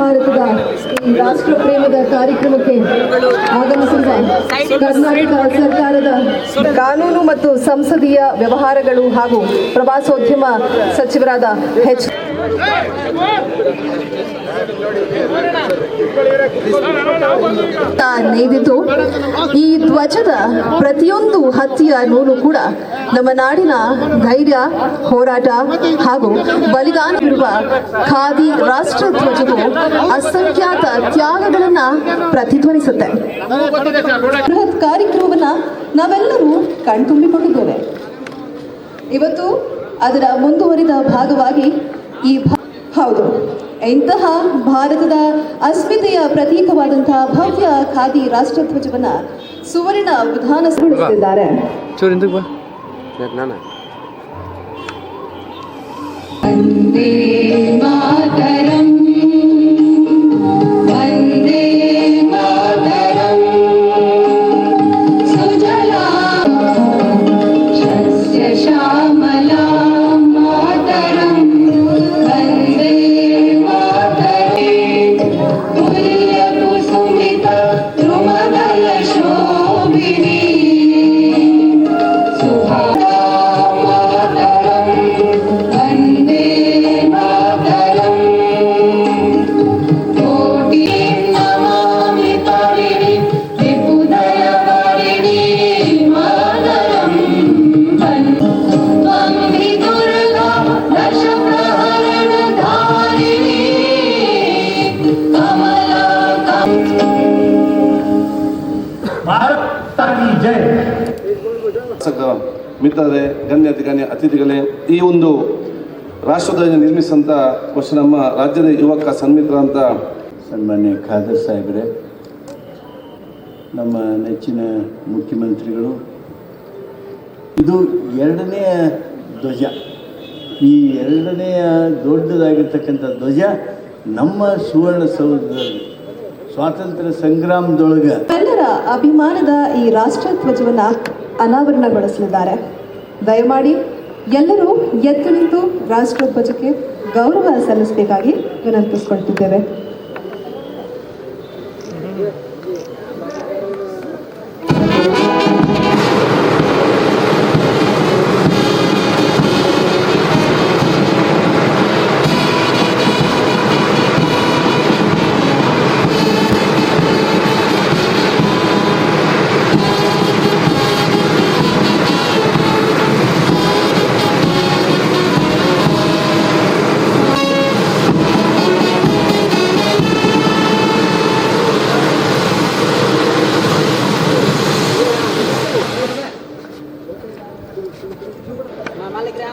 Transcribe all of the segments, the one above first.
ಭಾರತದ ಈ ರಾಷ್ಟ್ರ ಪ್ರೇಮದ ಕಾರ್ಯಕ್ರಮಕ್ಕೆ ಆಗಮಿಸಿದ ಕರ್ನಾಟಕ ಸರ್ಕಾರದ ಕಾನೂನು ಮತ್ತು ಸಂಸದೀಯ ವ್ಯವಹಾರಗಳು ಹಾಗೂ ಪ್ರವಾಸೋದ್ಯಮ ಸಚಿವರಾದ ಎಚ್. ನೇದಿತು ಈ ಧ್ವಜದ ಪ್ರತಿಯೊಂದು ಹತ್ತಿಯ ನೂಲು ಕೂಡ ನಮ್ಮ ನಾಡಿನ ಧೈರ್ಯ, ಹೋರಾಟ ಹಾಗೂ ಬಲಿದಾನವಿರುವ ಖಾದಿ ರಾಷ್ಟ್ರ ಧ್ವಜವು ಅಸಂಖ್ಯಾತ ತ್ಯಾಗಗಳನ್ನ ಪ್ರತಿಧ್ವನಿಸುತ್ತೆ. ಬೃಹತ್ ಕಾರ್ಯಕ್ರಮವನ್ನ ನಾವೆಲ್ಲರೂ ಕಣ್ತುಂಬಿಕೊಂಡಿದ್ದೇವೆ. ಇವತ್ತು ಅದರ ಮುಂದುವರಿದ ಭಾಗವಾಗಿ ಈ ಹೌದು. ಇಂತಹ ಭಾರತದ ಅಸ್ಮಿತೆಯ ಪ್ರತೀಕವಾದಂತಹ ಭವ್ಯ ಖಾದಿ ರಾಷ್ಟ್ರಧ್ವಜವನ್ನ ಸುವರ್ಣ ವಿಧಾನ ಹಿಂದಕ್ಕೆ ಬಾ. ನಾನು? ಭಾರತ ಕಿ ಜೈ. ಶಾಸಕ ಮಿತ್ರರೇ ಗಣ್ಯ ಗಣ್ಯ ಅತಿಥಿಗಳೇ ಈ ಒಂದು ರಾಷ್ಟ್ರಧ್ವಜ ನಿರ್ಮಿಸಿದಂಥ ಕ್ವಶನ್ ನಮ್ಮ ರಾಜ್ಯದ ಯುವಕ ಸನ್ಮಿತ್ರ ಅಂತ ಸನ್ಮಾನ್ಯ ಖಾದರ್ ಸಾಹೇಬ್ರೆ ನಮ್ಮ ನೆಚ್ಚಿನ ಮುಖ್ಯಮಂತ್ರಿಗಳು ಇದು ಎರಡನೆಯ ಧ್ವಜ. ಈ ಎರಡನೆಯ ದೊಡ್ಡದಾಗಿರ್ತಕ್ಕಂಥ ಧ್ವಜ ನಮ್ಮ ಸುವರ್ಣಸೌಧದಲ್ಲಿ ಸ್ವಾತಂತ್ರ್ಯ ಸಂಗ್ರಾಮದೊಳಗೆ ಎಲ್ಲರ ಅಭಿಮಾನದ ಈ ರಾಷ್ಟ್ರಧ್ವಜವನ್ನ ಅನಾವರಣಗೊಳಿಸಲಿದ್ದಾರೆ. ದಯಮಾಡಿ ಎಲ್ಲರೂ ಎದ್ದು ನಿಂತು ರಾಷ್ಟ್ರಧ್ವಜಕ್ಕೆ ಗೌರವ ಸಲ್ಲಿಸಬೇಕಾಗಿ ವಿನಂತಿಸಿಕೊಳ್ತಿದ್ದೇವೆ.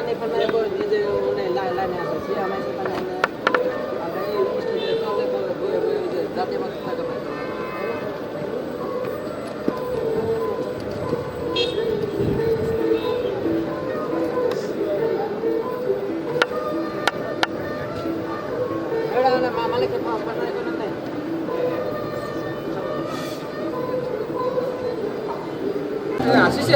નહીં પણ મને કોઈ બીજે મને લાય લાઈને આપે છે અમે છે તમે અમને આપણે એ વસ્તુ જે કહો જે જાતિમાં થતા ગમે માલિક પટાઈ કરે નહીં Ah, sì, sì.